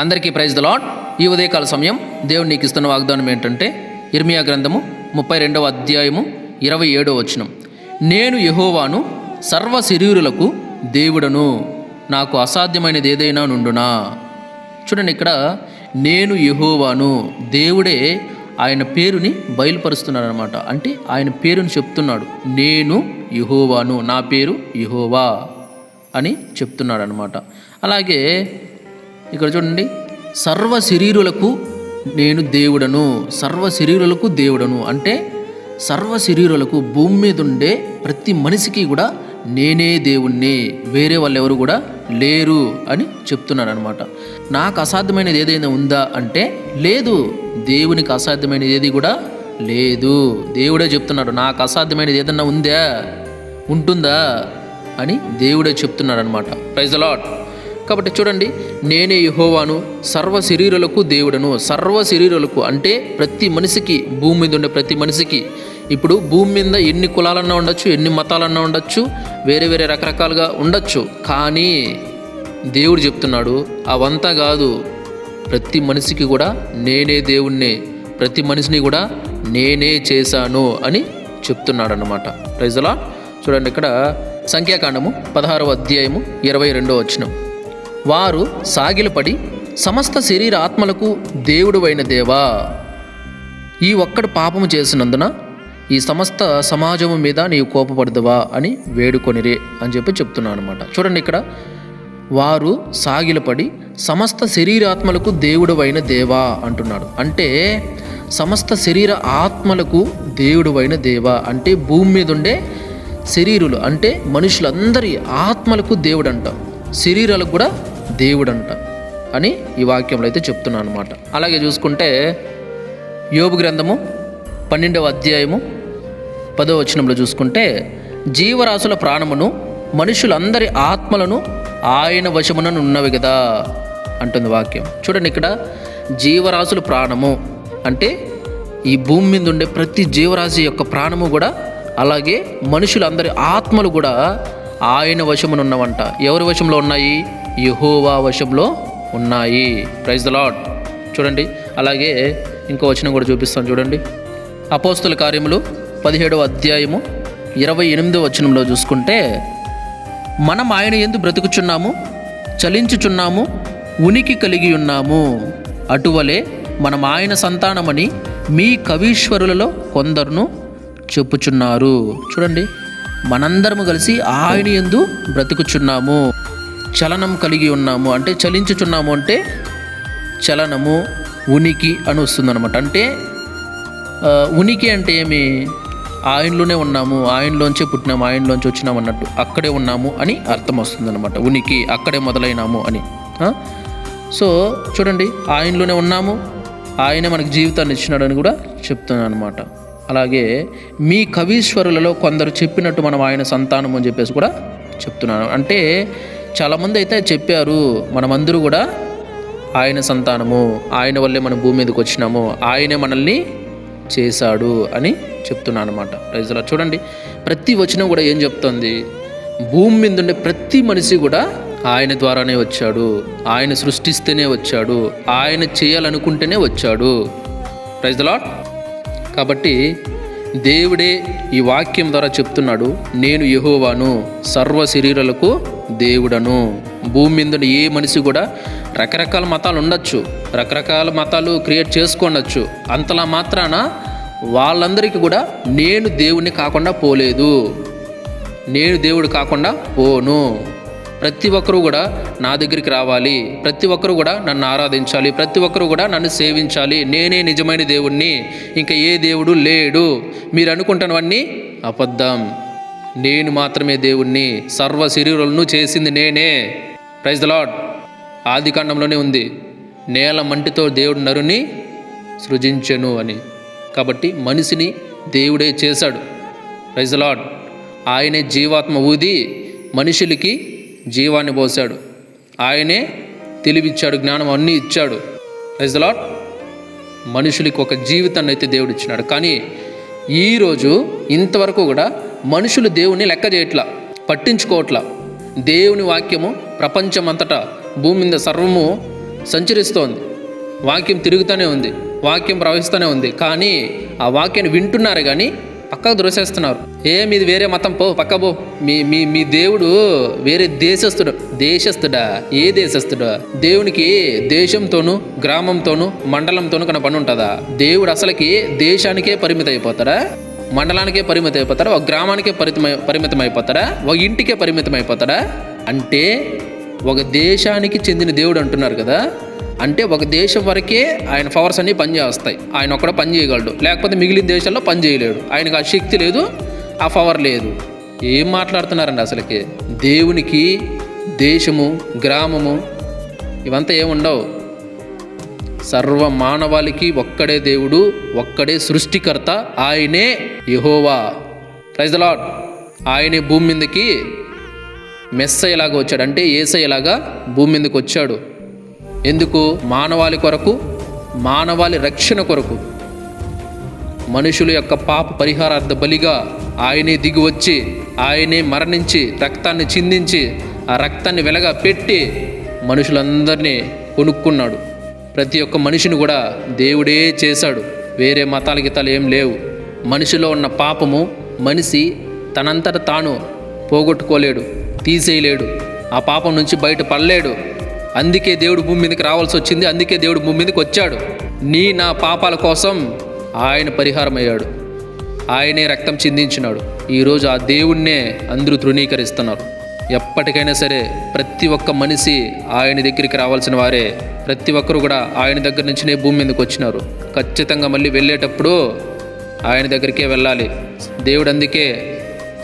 అందరికీ praise the lord ఈ ఉదయకాల సమయం దేవుడు నీకు ఇస్తున్న వాగ్దానం ఏంటంటే ఇర్మియా గ్రంథము ముప్పై రెండవ అధ్యాయము ఇరవై ఏడవ వచనం. నేను యహోవాను సర్వ శరీరులకు దేవుడను. నాకు అసాధ్యమైనది ఏదైనా నుండునా? చూడండి ఇక్కడ నేను యహోవాను దేవుడే ఆయన పేరుని బయలుపరుస్తున్నాడనమాట అంటే ఆయన పేరుని చెప్తున్నాడు. నేను యహోవాను నా పేరు యహోవా అని చెప్తున్నాడనమాట అలాగే ఇక్కడ చూడండి. సర్వ శరీరులకు నేను దేవుడను సర్వ శరీరులకు దేవుడను అంటే సర్వ శరీరులకు భూమి మీద ఉండే ప్రతి మనిషికి కూడా నేనే దేవుణ్ణి వేరే వాళ్ళు ఎవరు కూడా లేరు అని చెప్తున్నాడు అనమాట నాకు అసాధ్యమైనది ఏదైనా ఉందా అంటే లేదు దేవునికి అసాధ్యమైనది ఏది కూడా లేదు. దేవుడే చెప్తున్నాడు నాకు అసాధ్యమైనది ఏదన్నా ఉందా? ఉంటుందా? అని దేవుడే చెప్తున్నాడు అనమాట ప్రైజ్ లాట్ కాబట్టి చూడండి నేనే యహోవాను సర్వ శరీరులకు దేవుడను. సర్వ శరీరులకు అంటే ప్రతి మనిషికి భూమి మీద ఉండే ప్రతి మనిషికి. ఇప్పుడు భూమి మీద ఎన్ని కులాలన్నా ఉండొచ్చు ఎన్ని మతాలన్నా ఉండొచ్చు వేరే వేరే రకరకాలుగా ఉండొచ్చు. కానీ దేవుడు చెప్తున్నాడు అవంతా కాదు. ప్రతి మనిషికి కూడా నేనే దేవుణ్ణి ప్రతి మనిషిని కూడా నేనే చేశాను అని చెప్తున్నాడు అనమాట ప్రైజలా చూడండి ఇక్కడ సంఖ్యాకాండము పదహారవ అధ్యాయము ఇరవై రెండో వచ్చినాం వారు సాగిలపడి సమస్త శరీర ఆత్మలకు దేవుడు అయిన దేవా. ఈ ఒక్కడు పాపము చేసినందున ఈ సమస్త సమాజము మీద నీవు కోపపడదువా అని వేడుకొనిరే అని చెప్పి చెప్తున్నాను అనమాట చూడండి ఇక్కడ వారు సాగిలపడి సమస్త శరీరాత్మలకు దేవుడువైన దేవా అంటున్నాడు. అంటే సమస్త శరీర ఆత్మలకు దేవుడు అయిన దేవా. అంటే భూమి మీద ఉండే శరీరులు అంటే మనుషులందరి ఆత్మలకు దేవుడు అంట శరీరాలకు కూడా దేవుడు అంట అని ఈ వాక్యంలో అయితే చెప్తున్నాను అనమాట అలాగే చూసుకుంటే యోబు గ్రంథము పన్నెండవ అధ్యాయము పదో వచనంలో చూసుకుంటే జీవరాశుల ప్రాణమును మనుషులందరి ఆత్మలను ఆయన వశమునను ఉన్నవి కదా అంటుంది వాక్యం. చూడండి ఇక్కడ జీవరాశుల ప్రాణము అంటే ఈ భూమి మీద ఉండే ప్రతి జీవరాశి యొక్క ప్రాణము కూడా అలాగే మనుషులందరి ఆత్మలు కూడా ఆయన వశమునున్నవంట. ఎవరి వశంలో ఉన్నాయి? యహోవా వశంలో ఉన్నాయి. ప్రైజ్ ద లాడ్ చూడండి అలాగే ఇంకో వచనం కూడా చూపిస్తాను చూడండి. అపోస్తుల కార్యములు పదిహేడవ అధ్యాయము ఇరవై ఎనిమిదవ వచనంలో చూసుకుంటే మనం ఆయన ఎందు బ్రతుకుచున్నాము చలించుచున్నాము ఉనికి కలిగి ఉన్నాము. అటువలే మనం ఆయన సంతానమని మీ కవీశ్వరులలో కొందరును చెప్పుచున్నారు. చూడండి మనందరము కలిసి ఆయన ఎందు బ్రతుకుచున్నాము. చలనం కలిగి ఉన్నాము అంటే చలించుచున్నాము అంటే చలనము ఉనికి అని వస్తుందన్నమాట. అంటే ఉనికి అంటే ఏమి? ఆయనలోనే ఉన్నాము ఆయనలోంచే పుట్టినాము ఆయనలోంచి వచ్చినాము అన్నట్టు అక్కడే ఉన్నాము అని అర్థం వస్తుందన్నమాట. ఉనికి అక్కడే మొదలైనాము అని. సో చూడండి ఆయనలోనే ఉన్నాము ఆయనే మనకు జీవితాన్ని ఇచ్చినాడని కూడా చెప్తున్నాను అనమాట అలాగే మీ కవీశ్వరులలో కొందరు చెప్పినట్టు మనం ఆయన సంతానం అని చెప్పేసి కూడా చెప్తున్నాను. అంటే చాలామంది అయితే చెప్పారు మనమందరూ కూడా ఆయన సంతానము ఆయన వల్లే మనం భూమి మీదకి వచ్చినాము ఆయనే మనల్ని చేశాడు అని చెప్తున్నాను అనమాట రైజులా చూడండి ప్రతి వచనం కూడా ఏం చెప్తుంది? భూమి మీద ఉండే ప్రతి మనిషి కూడా ఆయన ద్వారానే వచ్చాడు ఆయన సృష్టిస్తేనే వచ్చాడు ఆయన చేయాలనుకుంటేనే వచ్చాడు. ప్రైజ్ లాట్ కాబట్టి దేవుడే ఈ వాక్యం ద్వారా చెప్తున్నాడు నేను యహోవాను సర్వ శరీరాలకు దేవుడను. భూమి మీద ఏ మనిషి కూడా రకరకాల మతాలు ఉండొచ్చు. రకరకాల మతాలు క్రియేట్ చేసుకోండొచ్చు అంతలా మాత్రాన వాళ్ళందరికీ కూడా నేను దేవుణ్ణి కాకుండా పోలేదు. నేను దేవుడు కాకుండా పోను. ప్రతి ఒక్కరూ కూడా నా దగ్గరికి రావాలి. ప్రతి ఒక్కరూ కూడా నన్ను ఆరాధించాలి. ప్రతి ఒక్కరూ కూడా నన్ను సేవించాలి. నేనే నిజమైన దేవుణ్ణి. ఇంకా ఏ దేవుడు లేడు. మీరు అనుకుంటున్నవన్నీ అబద్ధం. నేను మాత్రమే దేవుణ్ణి సర్వ శరీరులను చేసింది నేనే. ప్రైజ్ ద లాడ్ ఆది కాండంలోనే ఉంది. నేల మంటితో దేవుడు నరుని సృజించెను అని. కాబట్టి మనిషిని దేవుడే చేశాడు. ప్రైజ్ ద లాడ్ ఆయనే జీవాత్మ ఊది మనుషులకి జీవాన్ని పోశాడు. ఆయనే తెలివిచ్చాడు జ్ఞానం అన్నీ ఇచ్చాడు. ప్రైజ్ ద లాడ్ మనుషులకి ఒక జీవితాన్ని అయితే దేవుడు ఇచ్చినాడు. కానీ ఈరోజు ఇంతవరకు కూడా మనుషులు దేవుని లెక్క చేయట్లా పట్టించుకోవట్లా. దేవుని వాక్యము ప్రపంచమంతటా భూమి మీద సర్వము సంచరిస్తోంది. వాక్యం తిరుగుతూనే ఉంది వాక్యం ప్రవహిస్తూనే ఉంది. కానీ ఆ వాక్యాన్ని వింటున్నారు కానీ పక్కకు దృశేస్తున్నారు ఏ మీది వేరే మతం పో పక్క పో. మీ మీ మీ దేవుడు వేరే దేశస్థుడు దేశస్థుడా ఏ దేశస్థుడా? దేవునికి దేశంతోనూ గ్రామంతోనూ మండలంతోనూ కన పని ఉంటుందా? దేవుడు అసలుకి దేశానికే పరిమితం అయిపోతారా మండలానికే పరిమితం అయిపోతారా ఒక గ్రామానికే పరిమితమై పరిమితం అయిపోతారా ఒక ఇంటికే పరిమితం అయిపోతారా అంటే ఒక దేశానికి చెందిన దేవుడు అంటున్నారు కదా అంటే ఒక దేశం వరకే ఆయన పవర్స్ అన్నీ పనిచేస్తాయి. ఆయన ఒక్కడ పని చేయగలడు. లేకపోతే మిగిలిన దేశాల్లో పని చేయలేడు. ఆయనకు ఆ శక్తి లేదు ఆ పవర్ లేదు. ఏం మాట్లాడుతున్నారండి అసలుకి? దేవునికి దేశము గ్రామము ఇవంతా ఏముండవు. సర్వ మానవాళికి ఒక్కడే దేవుడు ఒక్కడే సృష్టికర్త ఆయనే యహోవా. ప్రైజ్ ద లాడ్ ఆయనే భూమి మీదకి మెస్సయ్యలాగా వచ్చాడు. అంటే ఏసయ్యలాగా భూమి మీదకి వచ్చాడు. ఎందుకు? మానవాళి కొరకు మానవాళి రక్షణ కొరకు. మనుషుల యొక్క పాప పరిహారార్థ బలిగా ఆయనే దిగి వచ్చి ఆయనే మరణించి రక్తాన్ని చిందించి ఆ రక్తాన్ని వెలగా పెట్టి మనుషులందరినీ కొనుక్కున్నాడు. ప్రతి ఒక్క మనిషిని కూడా దేవుడే చేశాడు. వేరే మతాల గీతాలు ఏం లేవు. మనిషిలో ఉన్న పాపము మనిషి తనంతట తాను పోగొట్టుకోలేడు తీసేయలేడు. ఆ పాపం నుంచి బయట పడలేడు. అందుకే దేవుడు భూమి మీదకి రావాల్సి వచ్చింది. అందుకే దేవుడు భూమి మీదకి వచ్చాడు. నీ నా పాపాల కోసం ఆయన పరిహారం అయ్యాడు ఆయనే రక్తం చిందించినాడు. ఈరోజు ఆ దేవుణ్ణే అందరూ తృణీకరిస్తున్నారు. ఎప్పటికైనా సరే ప్రతి ఒక్క మనిషి ఆయన దగ్గరికి రావాల్సిన వారే. ప్రతి ఒక్కరు కూడా ఆయన దగ్గర నుంచినే భూమి మీదకి వచ్చినారు. ఖచ్చితంగా మళ్ళీ వెళ్ళేటప్పుడు ఆయన దగ్గరికే వెళ్ళాలి. దేవుడు అందుకే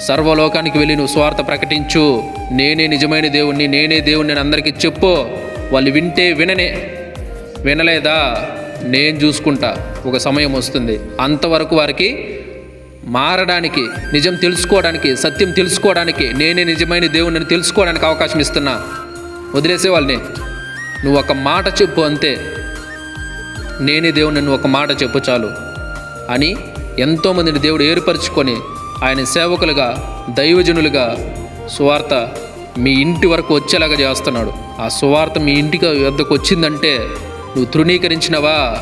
సర్వలోకానికి వెళ్ళి నువ్వు స్వార్థ ప్రకటించు. నేనే నిజమైన దేవుణ్ణి నేనే దేవుణ్ణి నేను అందరికీ చెప్పు. వాళ్ళు వింటే విననే వినలేదా? నేను చూసుకుంటా. ఒక సమయం వస్తుంది. అంతవరకు వారికి మారడానికి నిజం తెలుసుకోవడానికి సత్యం తెలుసుకోవడానికి నేనే నిజమైన దేవుణ్ణి తెలుసుకోవడానికి అవకాశం ఇస్తున్నా. వదిలేసే వాళ్ళని నువ్వు ఒక మాట చెప్పు అంతే. నేనే దేవుడిని నువ్వు ఒక మాట చెప్పు చాలు అని ఎంతోమందిని దేవుడు ఏర్పరచుకొని ఆయన సేవకులుగా దైవజనులుగా సువార్త మీ ఇంటి వరకు వచ్చేలాగా చేస్తున్నాడు. ఆ సువార్త మీ ఇంటికి వద్దకు వచ్చిందంటే నువ్వు తృణీకరించినవా?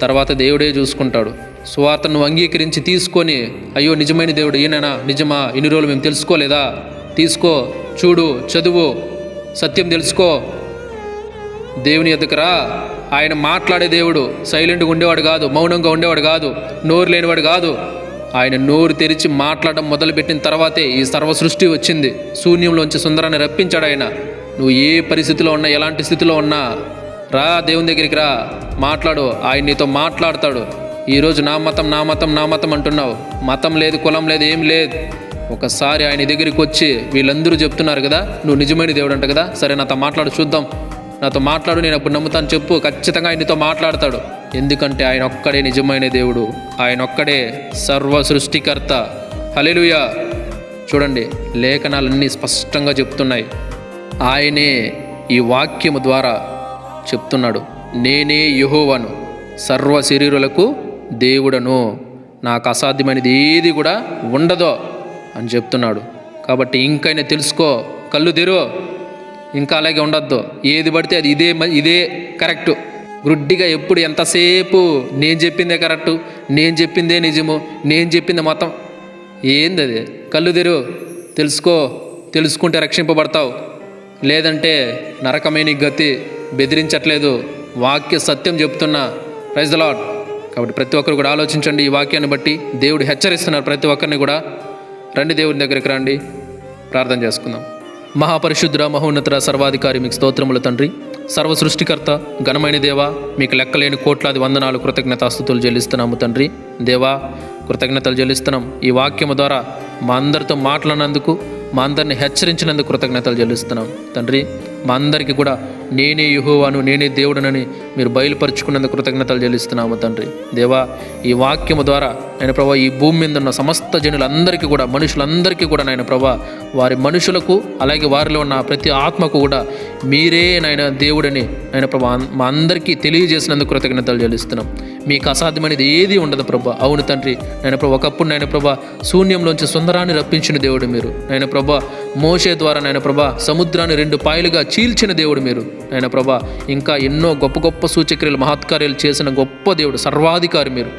తర్వాత దేవుడే చూసుకుంటాడు. సువార్తను అంగీకరించి తీసుకొని అయ్యో నిజమైన దేవుడు ఈయననా నిజమా? ఇన్ని రోజులు మేము తెలుసుకోలేదా? తీసుకో చూడు చదువు సత్యం తెలుసుకో. దేవుని ఎదుకరా రా. ఆయన మాట్లాడే దేవుడు సైలెంట్గా ఉండేవాడు కాదు మౌనంగా ఉండేవాడు కాదు నోరు లేనివాడు కాదు. ఆయన నోరు తెరిచి మాట్లాడడం మొదలుపెట్టిన తర్వాతే ఈ సర్వ సృష్టి వచ్చింది. శూన్యంలోంచి సుందరాన్ని రప్పించాడు ఆయన. నువ్వు ఏ పరిస్థితిలో ఉన్నా ఎలాంటి స్థితిలో ఉన్నా రా దేవుని దగ్గరికి రా. మాట్లాడు ఆయన నీతో మాట్లాడతాడు. ఈరోజు నా మతం నా మతం నా మతం అంటున్నావు. మతం లేదు కులం లేదు ఏం లేదు. ఒకసారి ఆయన దగ్గరికి వచ్చి వీళ్ళందరూ చెప్తున్నారు కదా నువ్వు నిజమైన దేవుడు అంట కదా? సరే నాతో మాట్లాడు చూద్దాం. నాతో మాట్లాడు నేను అప్పుడు నమ్ముతాను చెప్పు. ఖచ్చితంగా ఆయనతో మాట్లాడతాడు. ఎందుకంటే ఆయన ఒక్కడే నిజమైన దేవుడు. ఆయన ఒక్కడే సర్వ సృష్టికర్త. హలెలుయా చూడండి లేఖనాలన్నీ స్పష్టంగా చెప్తున్నాయి. ఆయనే ఈ వాక్యము ద్వారా చెప్తున్నాడు. నేనే యహోవను. సర్వ శరీరులకు దేవుడను నాకు అసాధ్యమైనది ఏది కూడా ఉండదో అని చెప్తున్నాడు. కాబట్టి ఇంకైనా తెలుసుకో కళ్ళు తెరు ఇంకా అలాగే ఉండొద్దు. ఏది పడితే అది ఇదే మ- ఇదే కరెక్టు గ్రుడ్డిగా ఎప్పుడు ఎంతసేపు నేను చెప్పిందే కరెక్టు నేను చెప్పిందే నిజము నేను చెప్పింది మొత్తం. ఏంది అది? కళ్ళు తెరు తెలుసుకో తెలుసుకుంటే రక్షింపబడతావు. లేదంటే నరకమైన గతి బెదిరించట్లేదు. వాక్య సత్యం చెప్తున్నా. ప్రైజ్ ద లాడ్ కాబట్టి ప్రతి ఒక్కరు కూడా ఆలోచించండి ఈ వాక్యాన్ని బట్టి. దేవుడు హెచ్చరిస్తున్నారు ప్రతి ఒక్కరిని కూడా. రండి దేవుని దగ్గరికి రండి. ప్రార్థన చేసుకుందాం. మహాపరిశుద్ర మహోన్నతర సర్వాధికారి మీకు స్తోత్రములు తండ్రి. సర్వ సృష్టికర్త ఘనమైన దేవా మీకు లెక్కలేని కోట్లాది వందనాలు కృతజ్ఞతాస్థుతులు చెల్లిస్తున్నాము తండ్రి. దేవా కృతజ్ఞతలు చెల్లిస్తున్నాం. ఈ వాక్యము ద్వారా మా అందరితో మాట్లాడినందుకు మా అందరిని హెచ్చరించినందుకు కృతజ్ఞతలు చెల్లిస్తున్నాం తండ్రి. మా అందరికీ కూడా నేనే యుహోవాను నేనే దేవుడనని మీరు బయలుపరుచుకున్నందుకు కృతజ్ఞతలు చెల్లిస్తున్నాము తండ్రి. దేవా ఈ వాక్యము ద్వారా నేను ప్రభా ఈ భూమి మీద ఉన్న సమస్త జనులందరికీ కూడా మనుషులందరికీ కూడా నాయన ప్రభా వారి మనుషులకు అలాగే వారిలో ఉన్న ప్రతి ఆత్మకు కూడా మీరే నాయన దేవుడని నాయన ప్రభా మా అందరికీ తెలియజేసినందుకు కృతజ్ఞతలు చెల్లిస్తున్నాం. మీకు అసాధ్యమైనది ఏది ఉండదు ప్రభా. అవును తండ్రి నాయన ప్రభా ఒకప్పుడు నాయన ప్రభా శూన్యంలోంచి సుందరాన్ని రప్పించిన దేవుడు మీరు. నాయన ప్రభా మోషే ద్వారా నాయన ప్రభా సముద్రాన్ని రెండు పాయలుగా చీల్చిన దేవుడు మీరు. ఆయన ప్రభా ఇంకా ఎన్నో గొప్ప గొప్ప సూచక్రియలు మహత్కార్యాలు చేసిన గొప్ప దేవుడు సర్వాధికారి మీరు.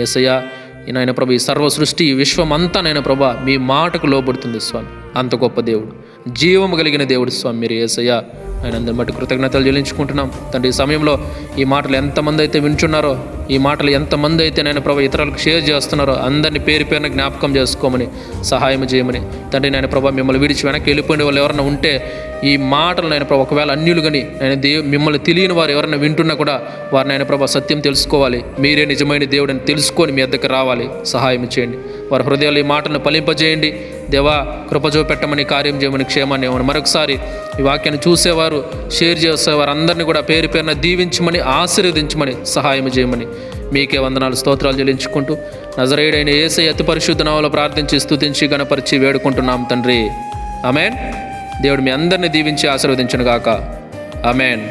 ఏసయ్యా ఈ నాయన ప్రభు ఈ సర్వ సృష్టి విశ్వమంతా నాయన ప్రభా మీ మాటకు లోబడుతుంది స్వామి. అంత గొప్ప దేవుడు జీవము కలిగిన దేవుడు స్వామి మీరు ఏసయ్యా. ఆయన అందరి బట్టి కృతజ్ఞతలు చెల్లించుకుంటున్నాం. తండ్రి ఈ సమయంలో ఈ మాటలు ఎంతమంది అయితే వింటున్నారో ఈ మాటలు ఎంతమంది అయితే నేను ప్రభా ఇతరులకు షేర్ చేస్తున్నారో అందరినీ పేరు పేరున జ్ఞాపకం చేసుకోమని సహాయం చేయమని. తండ్రి నేను ప్రభా మిమ్మల్ని విడిచి వెనక్కి వెళ్ళిపోయిన వాళ్ళు ఎవరైనా ఉంటే ఈ మాటలు నేను ప్రభా ఒకవేళ అన్యులు కానీ నేను దేవు మిమ్మల్ని తెలియని వారు ఎవరైనా వింటున్నా కూడా వారు నేను ప్రభా సత్యం తెలుసుకోవాలి. మీరే నిజమైన దేవుడని తెలుసుకొని మీ దగ్గర రావాలి. సహాయం చేయండి. వారి హృదయాలు ఈ మాటలను ఫలింపజేయండి. దేవా కృపచోపెట్టమని కార్యం చేయమని క్షేమాన్ని ఇవ్వమని. మరొకసారి ఈ వాక్యాన్ని చూసేవారు షేర్ చేసేవారు అందరినీ కూడా పేరు పేరున దీవించమని ఆశీర్వదించమని సహాయం చేయమని. మీకే వందనాలు స్తోత్రాలు చెల్లించుకుంటూ నజరేయుడైన ఏసై అతి పరిశుద్ధ నామలో ప్రార్థించి స్తుతించి గణపరిచి వేడుకుంటున్నాం తండ్రి. అమెన్ దేవుడు మీ అందరిని దీవించి ఆశీర్వదించును గాక అమెన్